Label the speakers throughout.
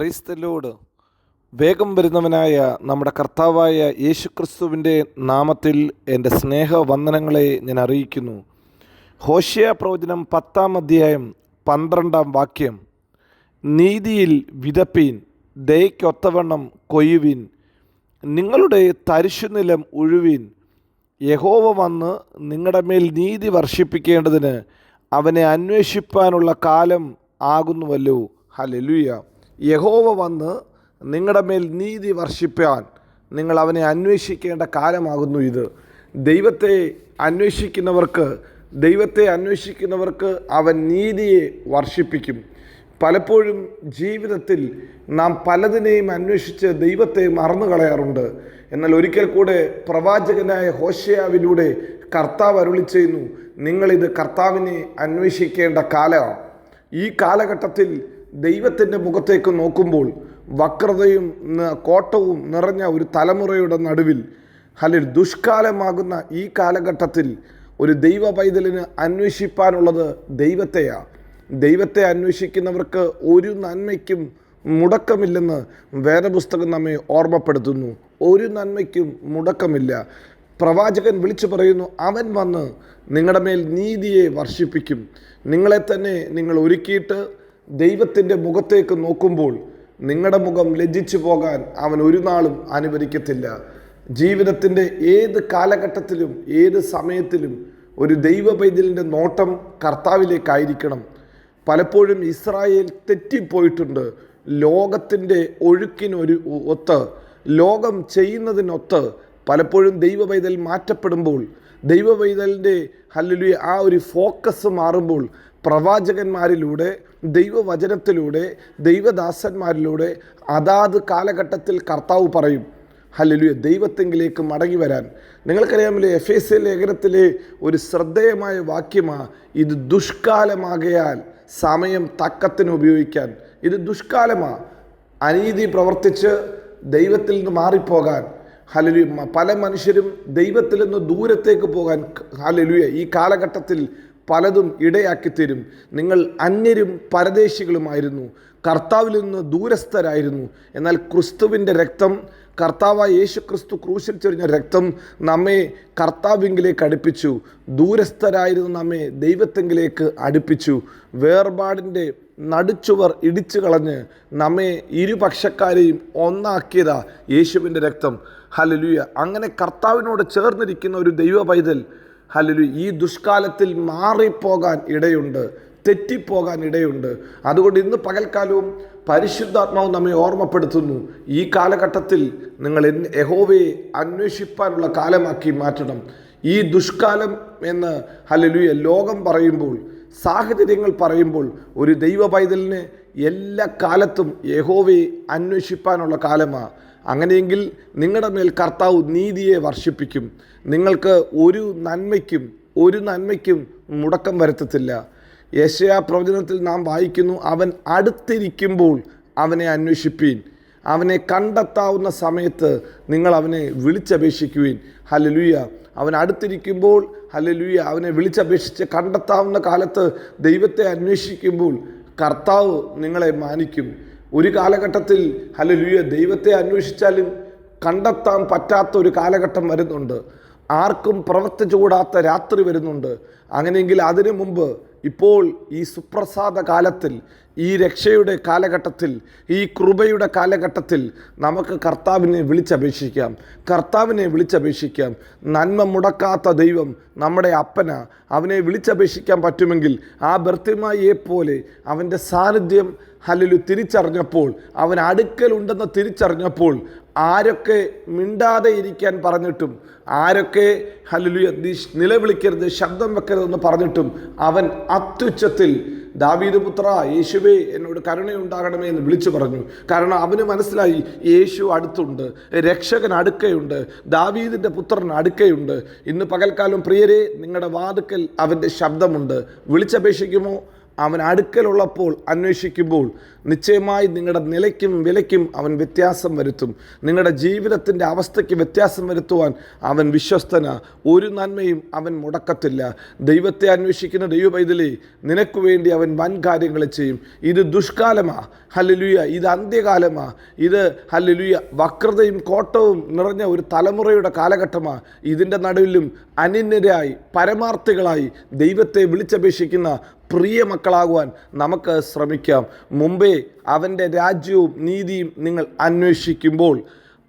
Speaker 1: ക്രൈസ്തലോട് വേഗം വരുന്നവനായ നമ്മുടെ കർത്താവായ യേശുക്രിസ്തുവിന്റെ നാമത്തിൽ എന്റെ സ്നേഹവന്ദനങ്ങളെ ഞാൻ അറിയിക്കുന്നു. ഹോഷ്യ പ്രവചനം പത്താം അധ്യായം പന്ത്രണ്ടാം വാക്യം. നീതിയിൽ വിതപ്പീൻ ദയക്കൊത്തവണ്ണം കൊയ്യുവിൻ നിങ്ങളുടെ തരിശുനിലം ഉഴുവിൻ. യഹോവ വന്ന് നിങ്ങളുടെ മേൽ നീതി വർഷിപ്പിക്കേണ്ടതിന് അവനെ അന്വേഷിപ്പാനുള്ള കാലം ആകുന്നുവല്ലോ. ഹലലുയ യഹോവ വന്ന് നിങ്ങളുടെ മേൽ നീതി വർഷിപ്പാൻ നിങ്ങൾ അവനെ അന്വേഷിക്കേണ്ട കാലമാകുന്നു ഇത്. ദൈവത്തെ അന്വേഷിക്കുന്നവർക്ക് ദൈവത്തെ അന്വേഷിക്കുന്നവർക്ക് അവൻ നീതിയെ വർഷിപ്പിക്കും. പലപ്പോഴും ജീവിതത്തിൽ നാം പലതിനെയും അന്വേഷിച്ച് ദൈവത്തെ മറന്നു കളയാറുണ്ട് എന്നാൽ ഒരിക്കൽ കൂടെ പ്രവാചകനായ ഹോഷയാവിലൂടെ കർത്താവ് അരുളി ചെയ്യുന്നു നിങ്ങളിത് കർത്താവിനെ അന്വേഷിക്കേണ്ട കാലമാണ് ഈ കാലഘട്ടത്തിൽ ദൈവത്തിന്റെ മുഖത്തേക്ക് നോക്കുമ്പോൾ വക്രതയും കോട്ടവും നിറഞ്ഞ ഒരു തലമുറയുടെ നടുവിൽ അല്ലെങ്കിൽ ദുഷ്കാലമാകുന്ന ഈ കാലഘട്ടത്തിൽ ഒരു ദൈവ പൈതലിന് അന്വേഷിപ്പാനുള്ളത് ദൈവത്തെയാണ് ദൈവത്തെ അന്വേഷിക്കുന്നവർക്ക് ഒരു നന്മയ്ക്കും മുടക്കമില്ലെന്ന് വേദപുസ്തകം നമ്മെ ഓർമ്മപ്പെടുത്തുന്നു. ഒരു നന്മയ്ക്കും മുടക്കമില്ല. പ്രവാചകൻ വിളിച്ചു പറയുന്നു അവൻ വന്ന് നിങ്ങളുടെ മേൽ നീതിയെ വർഷിപ്പിക്കും. നിങ്ങളെ തന്നെ നിങ്ങൾ ഒരുക്കിയിട്ട് ദൈവത്തിന്റെ മുഖത്തേക്ക് നോക്കുമ്പോൾ നിങ്ങളുടെ മുഖം ലജ്ജിച്ചു പോകാൻ അവൻ ഒരു നാളും അനുവദിക്കത്തില്ല. ജീവിതത്തിന്റെ ഏത് കാലഘട്ടത്തിലും ഏത് സമയത്തിലും ഒരു ദൈവ പൈതലിന്റെ നോട്ടം കർത്താവിലേക്കായിരിക്കണം. പലപ്പോഴും ഇസ്രായേൽ തെറ്റിപ്പോയിട്ടുണ്ട്. ലോകത്തിന്റെ ഒഴുക്കിനൊരു ഒത്ത് ലോകം ചെയ്യുന്നതിനൊത്ത് പലപ്പോഴും ദൈവ പൈതൽ മാറ്റപ്പെടുമ്പോൾ ദൈവ പൈതലിന്റെ ഹല്ലുലി ആ ഒരു ഫോക്കസ് മാറുമ്പോൾ പ്രവാചകന്മാരിലൂടെ ദൈവവചനത്തിലൂടെ ദൈവദാസന്മാരിലൂടെ അതാത് കാലഘട്ടത്തിൽ കർത്താവ് പറയും ഹല്ലുലിയ ദൈവത്തെങ്കിലേക്ക് മടങ്ങി വരാൻ. നിങ്ങൾക്കറിയാമല്ലോ എഫ് എസ് ലേഖനത്തിലെ ഒരു ശ്രദ്ധേയമായ വാക്യമാണ് ഇത് ദുഷ്കാലമാകയാൽ സമയം തക്കത്തിന് ഉപയോഗിക്കാൻ. ഇത് ദുഷ്കാലമാണ് അനീതി പ്രവർത്തിച്ച് ദൈവത്തിൽ നിന്ന് മാറിപ്പോകാൻ. ഹലലു പല മനുഷ്യരും ദൈവത്തിൽ നിന്ന് ദൂരത്തേക്ക് പോകാൻ ഹലലുയ ഈ കാലഘട്ടത്തിൽ പലതും ഇടയാക്കി തരും നിങ്ങൾ അന്യരും പരദേശികളുമായിരുന്നു. കർത്താവിൽ നിന്ന് ദൂരസ്ഥരായിരുന്നു. എന്നാൽ ക്രിസ്തുവിന്റെ രക്തം കർത്താവായ യേശു ക്രിസ്തു ക്രൂശിൽ ചൊരിഞ്ഞ രക്തം നമ്മെ കർത്താവിങ്കിലേക്ക് അടുപ്പിച്ചു. ദൂരസ്ഥരായിരുന്നു നമ്മെ ദൈവത്തെങ്കിലേക്ക് അടുപ്പിച്ചു. വേർപാടിന്റെ നടുച്ചുവർ ഇടിച്ചു കളഞ്ഞ് നമ്മെ ഇരുപക്ഷക്കാരെയും ഒന്നാക്കിയതാ യേശുവിന്റെ രക്തം. ഹലലുയ അങ്ങനെ കർത്താവിനോട് ചേർന്നിരിക്കുന്ന ഒരു ദൈവ പൈതൽ ഹലലു ഈ ദുഷ്കാലത്തിൽ മാറിപ്പോകാൻ ഇടയുണ്ട്. തെറ്റിപ്പോകാൻ ഇടയുണ്ട് അതുകൊണ്ട് ഇന്ന് പകൽക്കാലവും പരിശുദ്ധാത്മാവ് നമ്മെ ഓർമ്മപ്പെടുത്തുന്നു. ഈ കാലഘട്ടത്തിൽ നിങ്ങൾ യഹോവയെ അന്വേഷിപ്പാനുള്ള കാലമാക്കി മാറ്റണം. ഈ ദുഷ്കാലം എന്ന് ഹലലുയ ലോകം പറയുമ്പോൾ സാഹചര്യങ്ങൾ പറയുമ്പോൾ ഒരു ദൈവ പൈതലിന് എല്ലാ കാലത്തും യഹോവയെ അന്വേഷിപ്പാനുള്ള കാലമാണ് അങ്ങനെയെങ്കിൽ നിങ്ങളുടെ മേൽ കർത്താവ് നീതിയെ വർഷിപ്പിക്കും. നിങ്ങൾക്ക് ഒരു നന്മയ്ക്കും ഒരു നന്മയ്ക്കും മുടക്കം വരുത്തത്തില്ല. യശയാ പ്രവചനത്തിൽ നാം വായിക്കുന്നു അവൻ അടുത്തിരിക്കുമ്പോൾ അവനെ അന്വേഷിപ്പീൻ. അവനെ കണ്ടെത്താവുന്ന സമയത്ത് നിങ്ങൾ അവനെ വിളിച്ചപേക്ഷിക്കുവിൻ. ഹലലുയ അവൻ അടുത്തിരിക്കുമ്പോൾ ഹലലുയ അവനെ വിളിച്ചപേക്ഷിച്ച് കണ്ടെത്താവുന്ന കാലത്ത് ദൈവത്തെ അന്വേഷിക്കുമ്പോൾ കർത്താവ് നിങ്ങളെ മാനിക്കും. ഒരു കാലഘട്ടത്തിൽ ഹലലുയ ദൈവത്തെ അന്വേഷിച്ചാലും കണ്ടെത്താൻ പറ്റാത്ത ഒരു കാലഘട്ടം വരുന്നുണ്ട്. ആർക്കും പ്രവർത്തിച്ചുകൂടാത്ത രാത്രി വരുന്നുണ്ട്. അങ്ങനെയെങ്കിൽ അതിനു മുമ്പ് ഇപ്പോൾ ഈ സുപ്രസാദ കാലത്തിൽ ഈ രക്ഷയുടെ കാലഘട്ടത്തിൽ ഈ കൃപയുടെ കാലഘട്ടത്തിൽ നമുക്ക് കർത്താവിനെ വിളിച്ചപേക്ഷിക്കാം. കർത്താവിനെ വിളിച്ചപേക്ഷിക്കാം. നന്മ മുടക്കാത്ത ദൈവം നമ്മുടെ അപ്പന അവനെ വിളിച്ചപേക്ഷിക്കാൻ പറ്റുമെങ്കിൽ ആ ബർത്തിമായെ പോലെ അവന്റെ സാന്നിധ്യം ഹലലു തിരിച്ചറിഞ്ഞപ്പോൾ അവൻ അടുക്കലുണ്ടെന്ന് തിരിച്ചറിഞ്ഞപ്പോൾ ആരൊക്കെ മിണ്ടാതെ ഇരിക്കാൻ പറഞ്ഞിട്ടും ആരൊക്കെ ഹലുലു നീ നിലവിളിക്കരുത് ശബ്ദം വെക്കരുതെന്ന് പറഞ്ഞിട്ടും അവൻ അത്യുച്ചത്തിൽ ദാവീദ് പുത്ര യേശുവേ എന്നോട് കരുണയുണ്ടാകണമേ എന്ന് വിളിച്ചു പറഞ്ഞു. കാരണം അവന് മനസ്സിലായി യേശു അടുത്തുണ്ട് രക്ഷകൻ അടുക്കയുണ്ട് ദാവീദിന്റെ പുത്രൻ അടുക്കയുണ്ട്. ഇന്ന് പകൽക്കാലം പ്രിയരെ നിങ്ങളുടെ വാതുക്കൽ അവന്റെ ശബ്ദമുണ്ട്. വിളിച്ചപേക്ഷിക്കുമോ? അവൻ അടുക്കലുള്ളപ്പോൾ അന്വേഷിക്കുമ്പോൾ നിശ്ചയമായി നിങ്ങളുടെ നിലയ്ക്കും വിലയ്ക്കും അവൻ വ്യത്യാസം വരുത്തും. നിങ്ങളുടെ ജീവിതത്തിന്റെ അവസ്ഥയ്ക്ക് വ്യത്യാസം വരുത്തുവാൻ അവൻ വിശ്വസ്തന. ഒരു നന്മയും അവൻ മുടക്കത്തില്ല. ദൈവത്തെ അന്വേഷിക്കുന്ന ദൈവപൈതലേ നിനക്ക് വേണ്ടി അവൻ വൻ കാര്യങ്ങൾ ചെയ്യും. ഇത് ദുഷ്കാലമാ. ഹല്ലുയ ഇത് അന്ത്യകാലമാ. ഇത് ഹല്ലുയ വക്രതയും കോട്ടവും നിറഞ്ഞ ഒരു തലമുറയുടെ കാലഘട്ടമാ. ഇതിന്റെ നടുവിലും അനിന്യരായി പരമാർത്ഥികളായി ദൈവത്തെ വിളിച്ചപേക്ഷിക്കുന്ന പ്രിയ മക്കളാകുവാൻ നമുക്ക് ശ്രമിക്കാം. മുമ്പേ അവന്റെ രാജ്യവും നീതിയും നിങ്ങൾ അന്വേഷിക്കുമ്പോൾ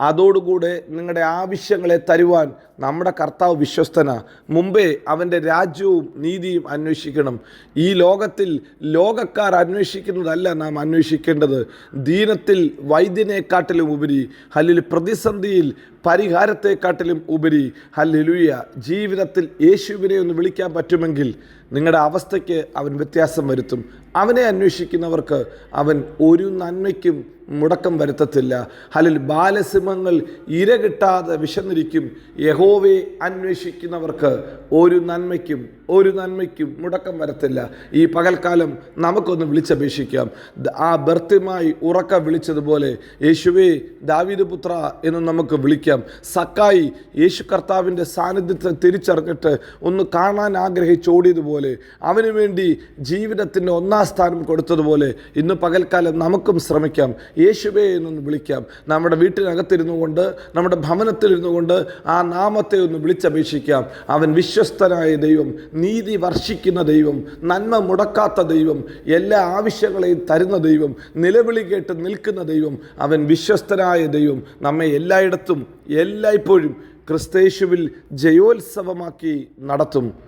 Speaker 1: അതോടുകൂടെ നിങ്ങളുടെ ആവശ്യങ്ങളെ തരുവാൻ നമ്മുടെ കർത്താവ് വിശ്വസ്തന. മുമ്പേ അവന്റെ രാജ്യവും നീതിയും അന്വേഷിക്കണം. ഈ ലോകത്തിൽ ലോകക്കാർ അന്വേഷിക്കുന്നതല്ല നാം അന്വേഷിക്കേണ്ടത്. ദീനത്തിൽ വൈദ്യനെക്കാട്ടിലും ഉപരി അല്ലെങ്കിൽ പ്രതിസന്ധിയിൽ പരിഹാരത്തെക്കാട്ടിലും ഉപരി ഹല്ലുയ ജീവിതത്തിൽ യേശുവിനെ ഒന്ന് വിളിക്കാൻ പറ്റുമെങ്കിൽ നിങ്ങളുടെ അവസ്ഥയ്ക്ക് അവൻ വ്യത്യാസം വരുത്തും. അവനെ അന്വേഷിക്കുന്നവർക്ക് അവൻ ഒരു നന്മയ്ക്കും മുടക്കം വരുത്തത്തില്ല. ഹലിൽ ബാലസിംഹങ്ങൾ ഇര കിട്ടാതെ വിശന്നിരിക്കും. യഹോവയെ അന്വേഷിക്കുന്നവർക്ക് ഒരു നന്മയ്ക്കും ഒരു നന്മയ്ക്കും മുടക്കം വരത്തില്ല. ഈ പകൽക്കാലം നമുക്കൊന്ന് വിളിച്ചപേക്ഷിക്കാം. ആ ബർത്തിമായി ഉറക്ക വിളിച്ചതുപോലെ യേശുവേ ദാവീദ് പുത്ര എന്ന് നമുക്ക് വിളിക്കാം. സക്കായി യേശു കർത്താവിന്റെ സാന്നിധ്യത്തെ തിരിച്ചറിഞ്ഞിട്ട് ഒന്ന് കാണാൻ ആഗ്രഹിച്ചോടിയതുപോലെ അവന് വേണ്ടി ജീവിതത്തിന്റെ ഒന്നാം സ്ഥാനം കൊടുത്തതുപോലെ ഇന്ന് പകൽക്കാലം നമുക്കും ശ്രമിക്കാം. യേശുവേ എന്നൊന്ന് വിളിക്കാം. നമ്മുടെ വീട്ടിനകത്തിരുന്നു കൊണ്ട് നമ്മുടെ ഭവനത്തിലിരുന്നു കൊണ്ട് ആ നാമത്തെ ഒന്ന് വിളിച്ചപേക്ഷിക്കാം. അവൻ വിശ്വസ്തനായ ദൈവം നീതി വർഷിക്കുന്ന ദൈവം നന്മ മുടക്കാത്ത ദൈവം എല്ലാ ആവശ്യങ്ങളെയും തരുന്ന ദൈവം നിലവിളി കേട്ട് നിൽക്കുന്ന ദൈവം അവൻ വിശ്വസ്തനായ ദൈവം. നമ്മെ എല്ലായിടത്തും എല്ലായ്പ്പോഴും ക്രിസ്തേശുവിൽ ജയോത്സവമാക്കി നടത്തും.